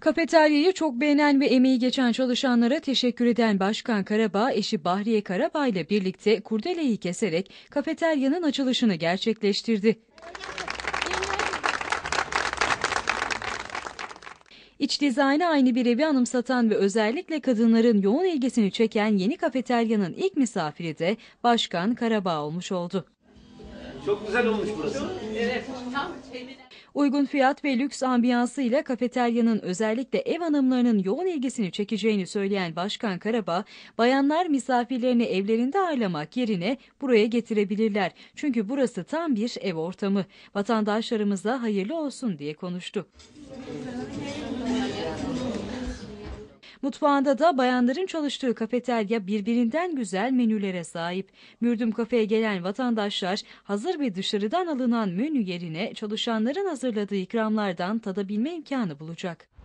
Kafeteryayı çok beğenen ve emeği geçen çalışanlara teşekkür eden Başkan Karabağ, eşi Bahriye Karabağ ile birlikte kurdeleyi keserek kafeteryanın açılışını gerçekleştirdi. İç dizaynı aynı bir evi anımsatan ve özellikle kadınların yoğun ilgisini çeken yeni kafeteryanın ilk misafiri de Başkan Karabağ olmuş oldu. Çok güzel olmuş burası. Uygun fiyat ve lüks ambiyansıyla kafeteryanın özellikle ev hanımlarının yoğun ilgisini çekeceğini söyleyen Başkan Karabağ, bayanlar misafirlerini evlerinde ağırlamak yerine buraya getirebilirler. Çünkü burası tam bir ev ortamı. Vatandaşlarımıza hayırlı olsun diye konuştu. Mutfağında da bayanların çalıştığı kafeterya birbirinden güzel menülere sahip. Mürdüm kafeye gelen vatandaşlar hazır ve dışarıdan alınan menü yerine çalışanların hazırladığı ikramlardan tadabilme imkanı bulacak.